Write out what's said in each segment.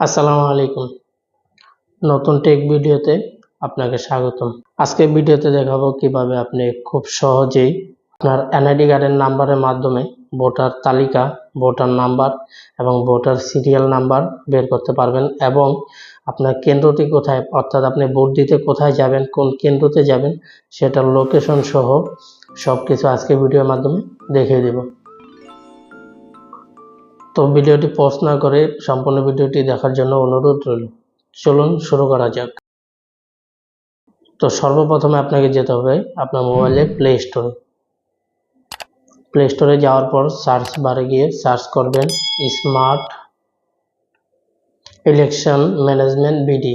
আসসালামু আলাইকুম। নতুন টেক ভিডিওতে আপনাকে স্বাগতম। আজকে ভিডিওতে দেখাবো কীভাবে আপনি খুব সহজেই আপনার এনআইডি কার্ডের নাম্বারের মাধ্যমে ভোটার তালিকা ভোটার নাম্বার এবং ভোটার সিরিয়াল নাম্বার বের করতে পারবেন এবং আপনার কেন্দ্রটি কোথায়, অর্থাৎ আপনি ভোট দিতে কোথায় যাবেন, কোন কেন্দ্রতে যাবেন, সেটার লোকেশন সহ সব কিছু আজকে ভিডিওর মাধ্যমে দেখিয়ে দেব। তো ভিডিওটি পজ না করে সম্পূর্ণ ভিডিওটি দেখার জন্য অনুরোধ রইল। চলুন শুরু করা যাক। তো সর্বপ্রথমে আপনাকে যেতে হবে আপনার মোবাইলে প্লে স্টোরে প্লে স্টোরে যাওয়ার পর সার্চ বারে গিয়ে সার্চ করবেন smart election management BD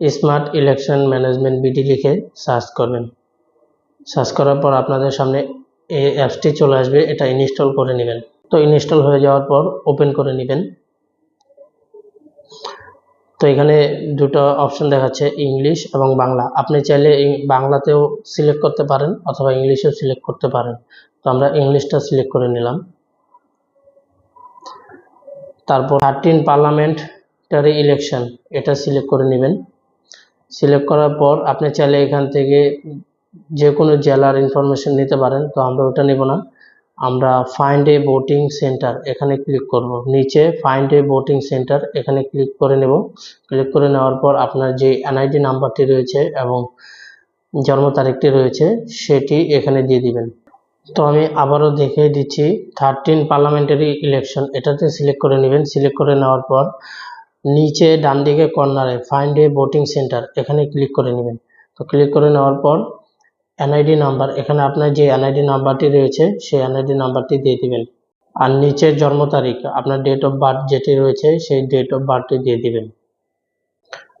smart election management BD লিখে সার্চ করবেন। সার্চ করার পর আপনাদের সামনে এই অ্যাপসটি চলে আসবে, এটা ইনস্টল করে নেবেন। তো ইনস্টল হয়ে যাওয়ার পর ওপেন করে নেবেন। তো এখানে দুটো অপশন দেখাচ্ছে ইংলিশ এবং বাংলা। আপনি চাইলে বাংলাতেও সিলেক্ট করতে পারেন অথবা ইংলিশেও সিলেক্ট করতে পারেন। তো আমরা ইংলিশটা সিলেক্ট করে নিলাম। তারপর থার্টিন পার্লামেন্টারি ইলেকশন এটা সিলেক্ট করে নেবেন। সিলেক্ট করার পর আপনি চাইলে এখান থেকে যে কোনো জেলার ইনফরমেশন নিতে পারেন, তো আমরা ওটা নেব না। আমরা ফাইন্ড এ ভোটিং সেন্টার এখানে ক্লিক করব। নিচে ফাইন্ড এ ভোটিং সেন্টার এখানে ক্লিক করে নেব। ক্লিক করে নেওয়ার পর আপনার যে এনআইডি নাম্বারটি রয়েছে এবং জন্ম তারিখটি রয়েছে, সেটি এখানে দিয়ে দিবেন। তো আমি আবারও দেখিয়ে দিচ্ছি থার্টিন পার্লামেন্টারি ইলেকশন এটাতে সিলেক্ট করে নেবেন। সিলেক্ট করে নেওয়ার পর নিচে ডান দিকে কর্নারে ফাইন্ড এ ভোটিং সেন্টার এখানে ক্লিক করে নেবেন। তো ক্লিক করে নেওয়ার পর এনআইডি নাম্বার এখানে আপনার যে এনআইডি নাম্বারটি রয়েছে, সেই এনআইডি নাম্বারটি দিয়ে দিবেন। আর নিচের জন্ম তারিখ, আপনার ডেট অফ বার্থ যেটি রয়েছে, সেই ডেট অফ বার্থটি দিয়ে দিবেন।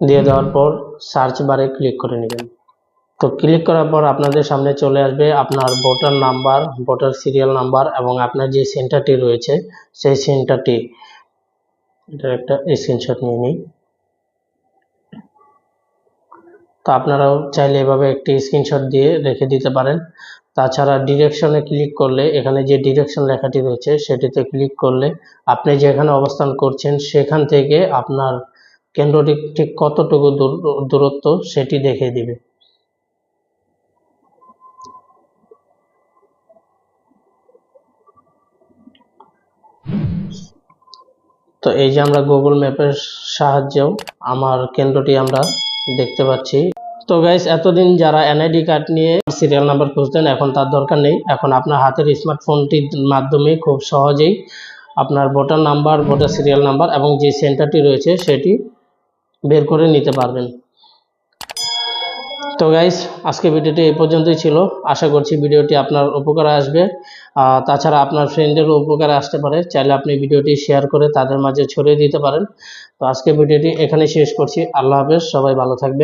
দিয়ে দেওয়ার পর সার্চ বারে ক্লিক করে নেবেন। তো ক্লিক করার পর আপনাদের সামনে চলে আসবে আপনার voter number voter serial number এবং আপনার যে সেন্টারটি রয়েছে, সেই সেন্টারটি এটার একটা স্ক্রিনশট নিয়ে নিই। তো আপনারাও চাইলে এভাবে একটি স্ক্রিনশট দিয়ে রেখে দিতে পারেন। তাছাড়া ডিরেকশনে ক্লিক করলে, এখানে যে ডিরেকশন লেখাটি রয়েছে, সেটিতে ক্লিক করলে আপনি যেখানে অবস্থান করছেন, সেখান থেকে আপনার কেন্দ্রটি ঠিক কতটুকু দূর- দূরত্ব সেটি দেখিয়ে দিবে। তো এই যে আমরা গুগল ম্যাপের সাহায্যেও আমার কেন্দ্রটি আমরা দেখতে পাচ্ছি। তো গাইস এতদিন যারা এনআইডি কার্ড নিয়ে সিরিয়াল নাম্বার খুঁজতেন, এখন তার দরকার নেই। এখন আপনার হাতের স্মার্টফোনটির মাধ্যমে খুব সহজেই আপনার voter number voter serial number এবং যে সেন্টারটি রয়েছে, সেটি বের করে নিতে পারবেন। তো গাইস আজকে ভিডিওটি এই পর্যন্তই ছিল। আশা করছি ভিডিওটি আপনার উপকারে আসবে। তাছাড়া আপনার ফ্রেন্ডেরও উপকারে আসতে পারে। চাইলে আপনি ভিডিওটি শেয়ার করে তাদের মাঝে ছড়িয়ে দিতে পারেন। তো আজকে ভিডিওটি এখানে শেষ করছি। আল্লাহ হাফেজ, সবাই ভালো থাকবেন।